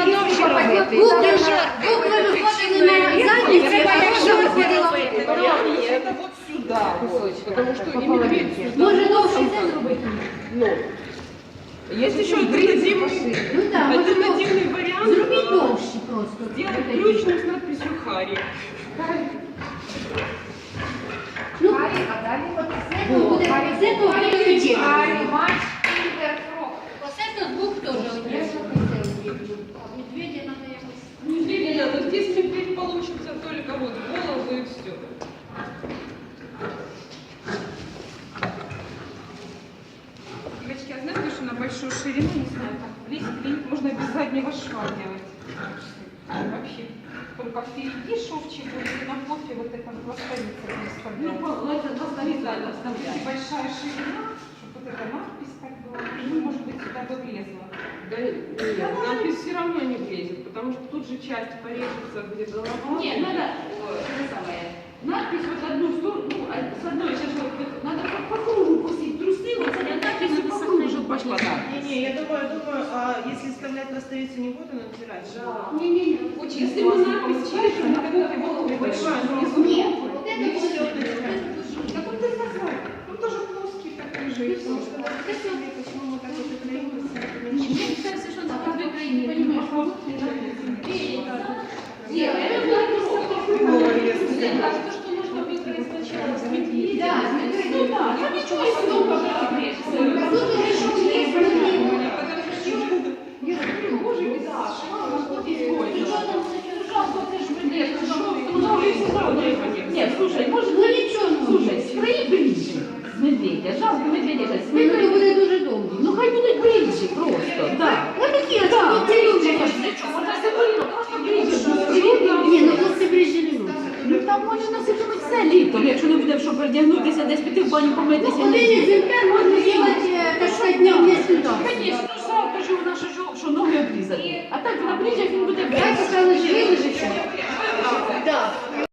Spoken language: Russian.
довше робити. Букви букви виходили на треба якщо виходила. Это вот сюда, вот, потому что именно Може довше це зробити? ну, есть еще альтернативный, Ну так, може довше. альтернативный вариант. Зробіть э, довше просто. Сделать ключник с надписью Харри. Ну, буде, буде Оце Здесь медведь получится только вот голову и все. Девочки, а знаете, что на большую ширину, не знаю, так, весь клин можно без заднего шва делать. Вообще. Только впереди шовчик, вот и на кофе вот это пластовица Ну, представляет. это Обязательно, если большая ширина, чтобы вот эта надпись так была, ну, может быть, сюда бы влезла. Да нет, надпись все равно не влезет, потому что тут же часть порежется, где голова. Нет, надо э, это самое. Надпись вот одну сторону, ну, а с одной сейчас вот, вот надо по, по кругу пустить трусы, вот а надпись по кругу, чтобы пошла надпись. Не-не, я думаю, думаю, а если вставлять на страницу не буду натирать? Да. Ні-ні-ні. Очень Если мы надпись пишем, на кофе голову большая, внизу Ні, кофе. от це буде. Так вот это назвать. Он тоже плоский такой же. и всё. Почему мы так вот оклеились? Мені кажеться, що це в Україні. Понимаєш, нет, это надпись Мне кажется, что нужно выбрать сначала с медведем. Да, с медведем. Ну да, ну ничего, если дома прикрепится. Тут уже що є, Боже, да, Нет, слушай, может, Ну нічого, ну. слушай, спрей ближе з медведя, жалко медведя же Ну, спрей. це буде дуже довго. Ну хай буде ближе просто, там може носити хоч все літо, якщо не буде, щоб передягнутися, десь піти в баню помитися. Ну, коли є зімка, можна їхати кашка дня в місті. Звісно, завтра, що вона що, що ноги обрізали. А так на плечах він буде брати. Я казала, що вилежить.